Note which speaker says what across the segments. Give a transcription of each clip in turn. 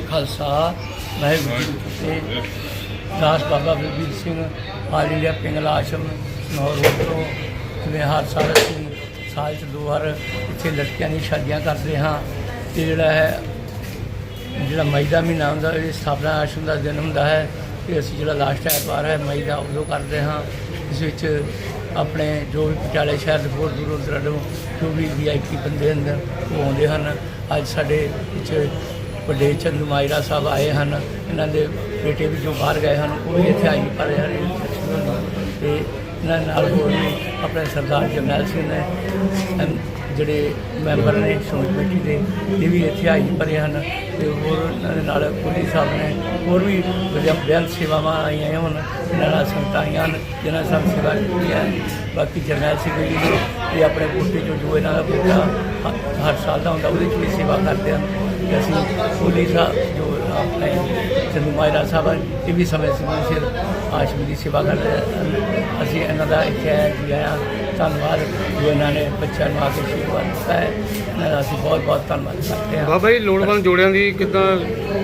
Speaker 1: ਖਾਲਸਾ, ਵਾਹਿਗੁਰੂ ਜੀ ਕੀ ਫਤਿਹ। ਦਾਸ Baba Balbir Singh, all India Pingla Ashram Naur road ਤੋਂ। ਜਿਵੇਂ ਹਰ ਸਾਲ ਅਸੀਂ ਸਾਲ 'ਚ ਦੋ ਵਾਰ ਇੱਥੇ ਲੜਕੀਆਂ ਦੀ ਸ਼ਾਦੀਆਂ ਕਰਦੇ ਹਾਂ। ਤੇ ਜਿਹੜਾ ਹੈ, ਜਿਹੜਾ ਮਈ ਦਾ ਮਹੀਨਾ ਹੁੰਦਾ, ਇਹ ਸਥਾਪਨਾ ਆਸ਼ਰਮ ਦਾ ਦਿਨ ਹੁੰਦਾ ਹੈ। ਤੇ ਅਸੀਂ ਜਿਹੜਾ ਲਾਸਟ ਐਤਵਾਰ ਹੈ, ਮਈ ਦਾ ਉਦੋਂ ਕਰਦੇ ਹਾਂ। ਇਸ ਵਿੱਚ ਆਪਣੇ ਜੋ ਵੀ ਪਟਿਆਲੇ ਸ਼ਹਿਰ ਦੇ ਬਹੁਤ ਦੂਰੋਂ ਦਰਾਡੋਂ ਜੋ ਵੀ ਵੀਆਈਪੀ ਬੰਦੇ ਅੰਦਰ ਉਹ ਆਉਂਦੇ ਹਨ। ਅੱਜ ਸਾਡੇ ਵਿੱਚ ਵੱਡੇ ਚੰਦੂ ਮਾਇਰਾ ਸਾਹਿਬ ਆਏ ਹਨ, ਇਹਨਾਂ ਦੇ ਬੇਟੇ ਵੀ ਜੋ ਬਾਹਰ ਗਏ ਹਨ, ਉਹ ਵੀ ਇੱਥੇ ਆਈ, ਪਰ ਹਨ। ਤੇ ਇਹਨਾਂ ਨਾਲ ਹੋਰ ਵੀ ਆਪਣੇ ਸਰਦਾਰ ਜਰਨੈਲ ਸਿੰਘ ਨੇ ਜਿਹੜੇ ਮੈਂਬਰ ਨੇ ਸ਼੍ਰੋਮਣੀ ਕਮੇਟੀ ਦੇ, ਇਹ ਵੀ ਇੱਥੇ ਆਈ ਭਰੇ ਹਨ। ਤੇ ਹੋਰ ਇਹਨਾਂ ਦੇ ਨਾਲ ਪੁਲਿਸ ਸਾਹਿਬ ਨੇ ਹੋਰ ਵੀ ਜਿਹੜੀਆਂ ਬੇਅੰਤ ਸੇਵਾਵਾਂ ਆਈਆਂ ਹਨ ਇਹਨਾਂ ਨਾਲ ਸੰਗਤਾਂ ਆਈਆਂ ਹਨ, ਜਿਨ੍ਹਾਂ ਸਭ ਸੇਵਾ ਕੀਤੀ ਹੈ। ਬਾਕੀ ਜਰਨੈਲ ਸਿੰਘ ਜੀ ਨੇ ਇਹ ਆਪਣੇ ਬੂਟੇ ਚੋਂ ਜੋ ਇਹਨਾਂ ਦਾ ਬੂਟਾ ਹ- ਹਰ ਸਾਲ ਦਾ ਹੁੰਦਾ, ਉਹਦੇ ਚ ਵੀ ਸੇਵਾ ਕਰਦੇ ਹਨ। ਤੇ ਅਸੀਂ ਪੁਲਿਸ ਸਾਹਿਬ ਜੋ ਆਪਣੇ ਚੰਦੂ ਮਾਇਰਾ ਸਾਹਿਬ ਇਹ ਵੀ ਸਮੇਂ ਸਮੇਂ ਸਿਰ ਆਸ਼ਰਮ ਦੀ ਸੇਵਾ ਕਰਦੇ ਹਨ ਅਸੀਂ ਇਹਨਾਂ ਦਾ ਇੱਥੇ ਆਇਆ ਜੀ ਆਇਆ ਧੰਨਵਾਦ ਜੋ ਇਹਨਾਂ ਨੇ ਬੱਚਿਆਂ ਨੂੰ ਆ ਕੇ ਆਸ਼ੀਰਵਾਦ ਦਿੱਤਾ ਹੈ। ਇਹਨਾਂ ਦਾ ਅਸੀਂ ਬਹੁਤ ਬਹੁਤ ਧੰਨਵਾਦ ਕਰਦੇ ਹਾਂ।
Speaker 2: ਬਾਬਾ ਜੀ ਲੋੜਵੰਦ ਜੋੜਿਆਂ ਦੀ ਕਿੱਦਾਂ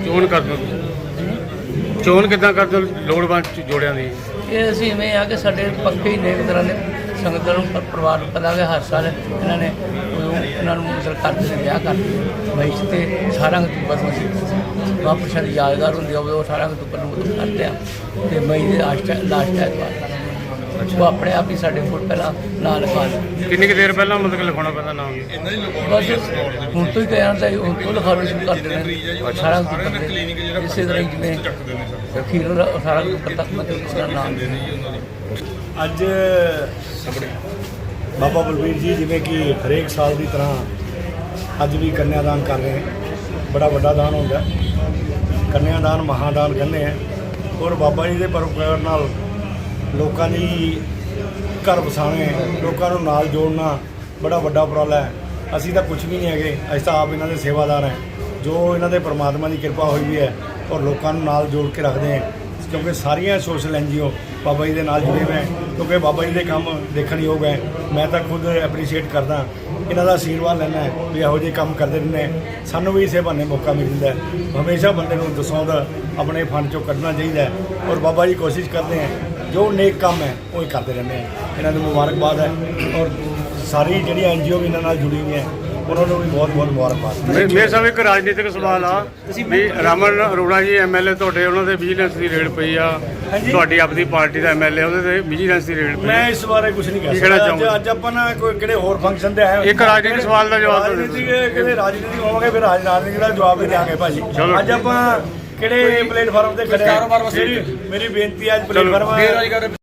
Speaker 2: ਚੋਣ ਕਰਦੇ ਹੋ? ਚੋਣ ਕਿੱਦਾਂ ਕਰਦੇ ਹੋ ਲੋੜਵੰਦ ਜੋੜਿਆਂ ਦੀ?
Speaker 1: ਇਹ ਅਸੀਂ ਇਵੇਂ ਆ ਕਿ ਸਾਡੇ ਪੱਕੇ ਹੀ ਨੇਕ ਤਰ੍ਹਾਂ ਦੇ ਸੰਗਤਾਂ ਨੂੰ, ਪਰ- ਪਰਿਵਾਰ ਨੂੰ ਪਤਾ ਕਿ ਹਰ ਸਾਲ ਇਹਨਾਂ ਨੇ ਉਦੋਂ ਇਹਨਾਂ ਨੂੰ ਮਤਲਬ ਕਰਦੇ ਨੇ ਵਿਆਹ ਕਰਦੇ ਮਈ 'ਚ ਤੇ 18 ਅਕਤੂਬਰ ਨੂੰ ਅਸੀਂ ਵਾਪਸ ਦੀ ਯਾਦਗਾਰ ਹੁੰਦੀ ਆ ਉਦੋਂ 18 ਅਕਤੂਬਰ ਨੂੰ ਉਦੋਂ ਕਰਦੇ ਆ। ਤੇ ਮਈ ਦੇ ਲਾਸਟ ਲਾਸਟ ਐਤਵਾਰ ਉਹ ਆਪਣੇ ਆਪ ਹੀ ਸਾਡੇ ਕੋਲ ਪਹਿਲਾਂ ਨਾਂ ਲਿਖਾ ਦਿੰਦੇ
Speaker 2: ਕਿੰਨੀ ਕੁ ਦੇਰ ਪਹਿਲਾਂ ਮਤਲਬ ਲਿਖਾਉਣਾ ਪੈਂਦਾ ਨਾਮ
Speaker 1: ਬਸ ਹੁਣ ਤੋਂ ਹੀ ਕਹਿਣਾ ਤਾਂ ਹੁਣ ਤੋਂ ਲਿਖਾਉਣਾ ਸ਼ੁਰੂ ਕਰ ਦੇਣਾ 18 ਅਕਤੂਬਰ ਦੇ ਇਸੇ ਤਰ੍ਹਾਂ ਹੀ ਜਿਵੇਂ ਅਖੀਰ 18 ਅਕਤੂਬਰ ਤੱਕ ਮਤਲਬ ਉਹਦਾ ਨਾਮ।
Speaker 3: ਅੱਜ ਬਾਬਾ ਬਲਬੀਰ ਜੀ ਜਿਵੇਂ ਕਿ ਹਰੇਕ ਸਾਲ ਦੀ ਤਰ੍ਹਾਂ ਅੱਜ ਵੀ ਕੰਨਿਆਦਾਨ ਕਰ ਰਹੇ ਹਨ ਬੜਾ ਵੱਡਾ ਦਾਨ ਹੁੰਦਾ। ਹੈ। ਕੰਨਿਆਦਾਨ ਮਹਾਦਾਨ ਕਹਿੰਦੇ ਆ। ਔਰ ਬਾਬਾ ਜੀ ਦੇ ਪਰਉਪਕਾਰ ਨਾਲ ਲੋਕਾਂ ਦੀ ਘਰ ਵਸਾਉਣੇ, ਲੋਕਾਂ ਨੂੰ ਨਾਲ ਜੋੜਨਾ ਬੜਾ ਵੱਡਾ ਉਪਰਾਲਾ ਹੈ। ਅਸੀਂ ਤਾਂ ਕੁਝ ਵੀ ਨਹੀਂ ਹੈਗੇ, ਅਸੀਂ ਤਾਂ ਆਪ ਇਹਨਾਂ ਦੇ ਸੇਵਾਦਾਰ ਹਾਂ। ਜੋ ਇਹਨਾਂ ਦੇ ਪ੍ਰਮਾਤਮਾ ਦੀ ਕਿਰਪਾ ਹੋਈ ਵੀ ਹੈ ਔਰ ਲੋਕਾਂ ਨੂੰ ਨਾਲ ਜੋੜ ਕੇ ਰੱਖਦੇ ਹਾਂ। ਕਿਉਂਕਿ ਸਾਰੀਆਂ ਸੋਸ਼ਲ ਐਨਜੀਓ ਬਾਬਾ ਜੀ ਦੇ ਨਾਲ ਜੁੜੇ ਹੋਏ ਹੈ, ਕਿਉਂਕਿ ਬਾਬਾ ਜੀ ਦੇ ਕੰਮ ਦੇਖਣ ਯੋਗ ਹੈ। ਮੈਂ ਤਾਂ ਖੁਦ ਐਪਰੀਸ਼ੀਏਟ ਕਰਦਾ ਇਹਨਾਂ ਦਾ ਆਸ਼ੀਰਵਾਦ ਲੈਣਾ ਹੈ ਵੀ ਇਹੋ ਜਿਹੇ ਕੰਮ ਕਰਦੇ ਰਹਿੰਦੇ ਸਾਨੂੰ ਵੀ ਇਸੇ ਬਹਾਨੇ ਮੌਕਾ ਮਿਲਦਾ ਹੈ। ਹਮੇਸ਼ਾ ਬੰਦੇ ਨੂੰ ਦਸੌਂਦਾ ਆਪਣੇ ਫੰਡ ਚੋਂ ਕੱਢਣਾ ਚਾਹੀਦਾ ਔਰ ਬਾਬਾ ਜੀ ਕੋਸ਼ਿਸ਼ ਕਰਦੇ ਹੈ ਜੋ ਨੇਕ ਕੰਮ ਹੈ ਉਹ ਹੀ ਕਰਦੇ ਰਹਿੰਦੇ ਹੈ ਇਹਨਾਂ ਨੂੰ ਮੁਬਾਰਕਬਾਦ ਹੈ ਔਰ ਸਾਰੀ ਜਿਹੜੀ ਐਨਜੀਓ ਵੀ ਇਹਨਾਂ ਨਾਲ ਜੁੜੀ ਹੋਈ ਹੈ ਉਹਨਾਂ ਨੂੰ ਵੀ ਬਹੁਤ ਬਹੁਤ ਮੁਬਾਰਕਬਾਦ
Speaker 2: ਮੇ- ਮੇਰੇ ਸਾਹਿਬ ਇੱਕ ਰਾਜਨੀਤਿਕ ਸਵਾਲ ਆ ਵੀ ਰਮਨ ਅਰੋੜਾ ਜੀ ਐਮਐਲਏ ਤੁਹਾਡੇ ਉਹਨਾਂ ਦੇ ਵਿਜੀਲੈਂਸ ਦੀ ਰੇਡ ਪਈ ਆ
Speaker 3: ਹਾਂਜੀ।
Speaker 2: ਤੁਹਾਡੀ ਆਪਣੀ ਪਾਰਟੀ ਦਾ ਐਮਐਲਏ ਉਹਦੇ ਤੇ ਵਿਜੀਲੈਂਸ ਦੀ ਰੇਡ ਪਈ
Speaker 3: ਮੈਂ ਇਸ ਬਾਰੇ ਕੁਝ ਨਹੀਂ ਕਹਿ
Speaker 2: ਕੀ ਕਹਿਣਾ
Speaker 3: ਸਕਦਾ ਅੱਜ
Speaker 2: ਚਾਹੋਗੇ?
Speaker 3: ਅੱਜ ਆਪਾਂ ਨਾ ਕੋਈ ਕਿਹੜੇ ਹੋਰ ਫੰਕਸ਼ਨ ਤੇ ਆਏ
Speaker 2: ਇੱਕ ਰਾਜਨੀਤਿਕ ਸਵਾਲ ਦਾ ਜਵਾਬ ਦਿਓ।
Speaker 3: ਰਾਜਨੀਤਿਕ ਕਿਹੜੇ ਰਾਜਨੀਤਿਕ ਹੋਵਾਂਗੇ ਫਿਰ ਰਾਜ- ਰਾਜਨੀਤਿਕ ਦਾ ਜਵਾਬ ਵੀ ਦਿਆਂਗੇ ਭਾਜੀ
Speaker 2: ਚਲੋ।
Speaker 3: ਅੱਜ ਆਪਾਂ ਕਿਹੜੇ ਪਲੇਟਫਾਰਮ ਤੇ ਖੜੇ? ਮੇਰੀ ਮੇਰੀ ਬੇਨਤੀ ਹੈ ਅੱਜ ਪਲੇਟਫਾਰਮ